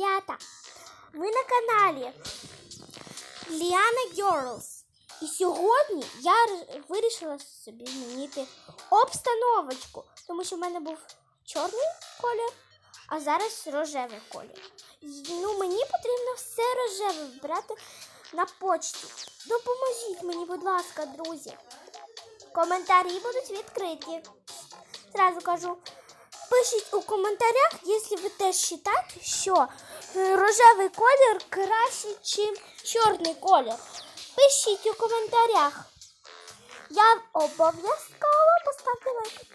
Ребята, ви на каналі Ліана Girls. І сьогодні я вирішила собі змінити обстановочку, тому що в мене був чорний колір, а зараз рожевий колір. Ну, мені потрібно все рожеве брати на почті. Допоможіть мені, будь ласка, друзі. Коментарі будуть відкриті. Зразу кажу. Пишіть у коментарях, якщо ви теж вважаєте, що е, рожевий колір краще, ніж чорний колір. Пишіть у коментарях. Я обов'язково поставлю лайк.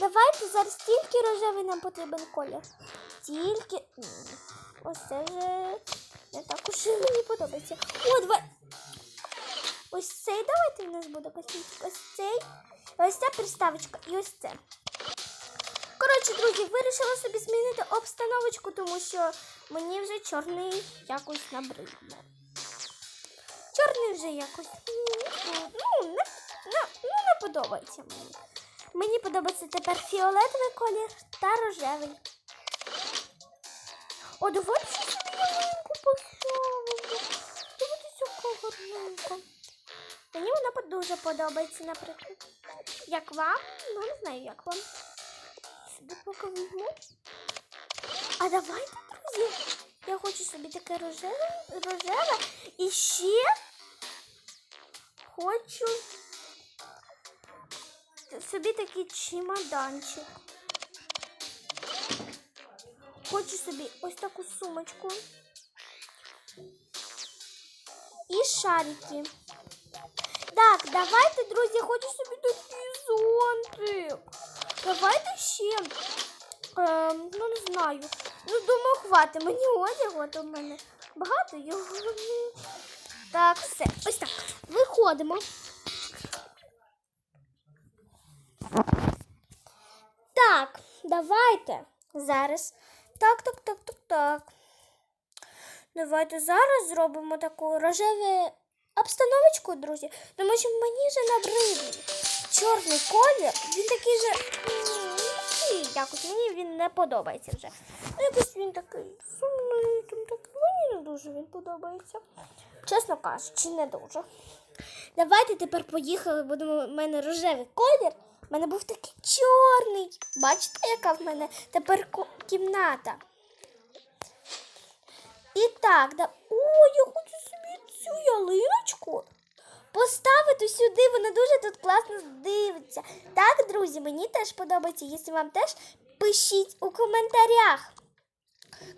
Давайте зараз тільки рожевий нам потрібен колір. Тільки. Ось це вже не так уж мені подобається. О, давай. Ось цей давайте у нас буде космічок. Ось цей. Ось ця приставочка і ось це. Коротше, друзі, вирішила собі змінити обстановочку, тому що мені вже чорний якось набридло. Чорний вже якось ну, ну, не, не, ну, не подобається мені. Мені подобається тепер фіолетовий колір та рожевий. О, давайте собі ялинку поставимо. Дивіться, яка. Мені вона дуже подобається, наприклад. Як вам? Ну, не знаю, як вам. Сюди поки візьму. А давайте, друзі. Я хочу собі таке рожеве, рожеве. І ще хочу собі такий чемоданчик. Хочу собі ось таку сумочку. І шарики. Так, давайте, друзі, хочу собі такий зонтик. Давайте ще. Ем, ну не знаю. Ну, думаю, хватить мені одягу, то в мене багато його. Так, все. Ось так. Виходимо. Так, давайте зараз. Так, так, так, так, так. Давайте зараз зробимо таку рожеву обстановочку, друзі, тому що мені вже набридли. Чорний колір, він такий же. такий якось мені він не подобається вже. Ну, Якось він такий сумний, там так мені не дуже він подобається. Чесно кажучи, не дуже. Давайте тепер поїхали, будемо в мене рожевий колір. У мене був такий чорний. Бачите, яка в мене тепер кімната? І так, да. О, я хочу цю ялиночку поставити сюди. Вона дуже тут класно дивиться. Так, друзі, мені теж подобається. Якщо вам теж пишіть у коментарях.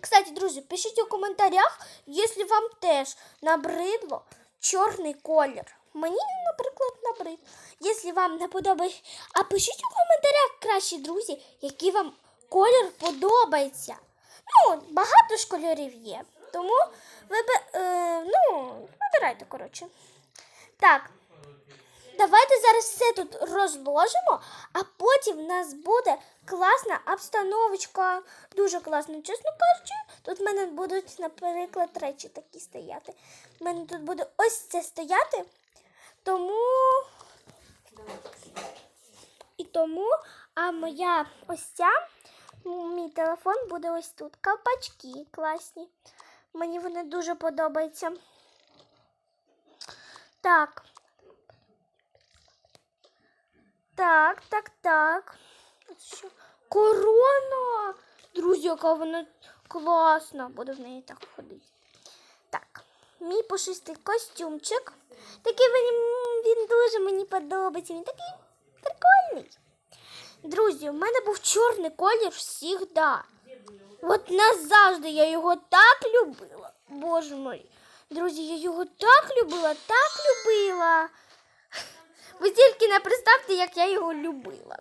Кстати, друзі, пишіть у коментарях, якщо вам теж набридло чорний колір. Мені, наприклад, набрид. Якщо вам не подобається, а пишіть у коментарях краще, друзі, який вам колір подобається. Ну, багато ж кольорів є. Тому виби... е, ну, вибирайте, коротше. Так. Давайте зараз все тут розложимо, а потім в нас буде класна обстановочка. Дуже класно, чесно кажучи. Тут в мене будуть, наприклад, речі такі стояти. У мене тут буде ось це стояти. Тому. І тому, а моя ось ця, мій телефон буде ось тут. Колпачки класні. Мені вони дуже подобаються. Так. Так, так, так. Що? Корона! Друзі, яка вона класна. Буду в неї так ходити. Так, мій пушистий костюмчик. Такий він, він дуже мені подобається. Він такий прикольний. Друзі, у мене був чорний колір завжди. От назавжди я його так любила. Боже мой. Друзі, я його так любила, так любила. Ви тільки не представте, як я його любила.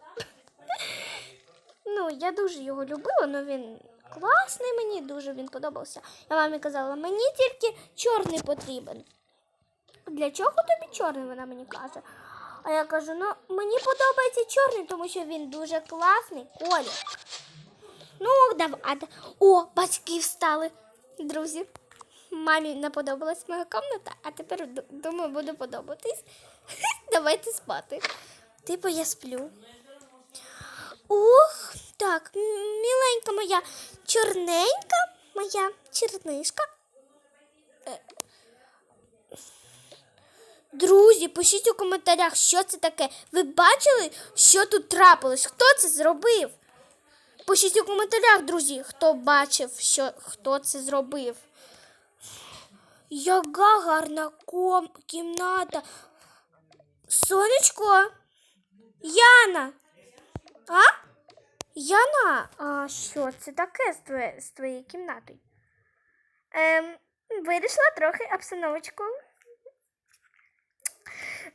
Ну, я дуже його любила, але він класний мені, дуже він подобався. Я мамі казала, мені тільки чорний потрібен. Для чого тобі чорний? Вона мені каже. А я кажу, ну мені подобається чорний, тому що він дуже класний колір. Ну, давайте. О, батьки встали, друзі. Мамі не подобалась моя кімната, а тепер думаю, буде подобатись. Давайте спати. Типу я сплю. Ох, так, міленька моя чорненька. моя чернишка. Е. Друзі, пишіть у коментарях, що це таке. Ви бачили, що тут трапилось? Хто це зробив? Пишіть у коментарях, друзі, хто бачив, що, хто це зробив. Яка гарна ком... кімната. Сонечко. Яна. А? Яна, а що це таке з, твоє, з твоєю кімнатою? Ем, вирішила трохи обстановочку.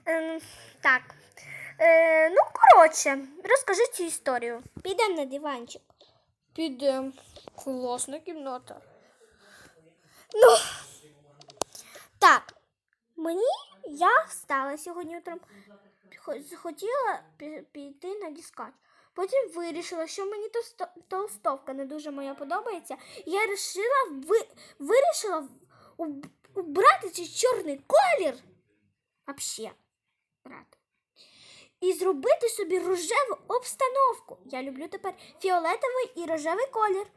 Ем, так. Е, ну, коротше, розкажи цю історію. Підемо на диванчик. Підемо. Класна кімната. Ну, так. Мені я встала сьогодні утром. Хо- Хотіла піти на дискач. Потім вирішила, що мені толстовка не дуже моя подобається. Я вирішила, ви, вирішила убрати цей чорний колір. Вообще. І зробити собі рожеву обстановку. Я люблю тепер фіолетовий і рожевий колір.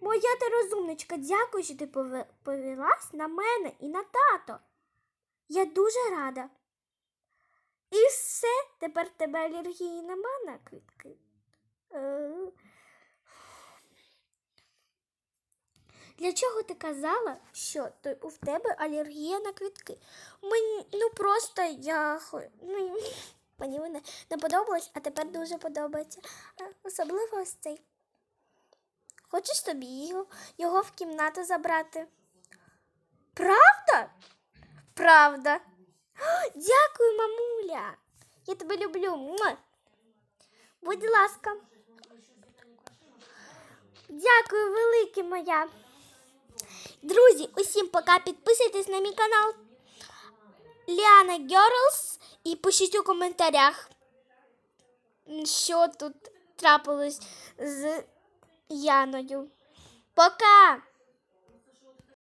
Моя ти розумничка, дякую, що ти пове- повелась на мене і на тато. Я дуже рада. І все, тепер тебе алергії нема на квітки. Е. Для чого ти казала, що ти, в тебе алергія на квітки? Мені, ну просто я ну, мені вони не подобалось, а тепер дуже подобається. Особливо ось цей. Хочеш собі його, його в кімнату забрати? Правда? Правда. О, Дякую, мамуля. Я тебе люблю. Муа. Будь ласка. Дякую, велике моя. Друзі, усім пока. Підписуйтесь на мій канал Ліана Girls і пишіть у коментарях, що тут трапилось з Яною. Пока!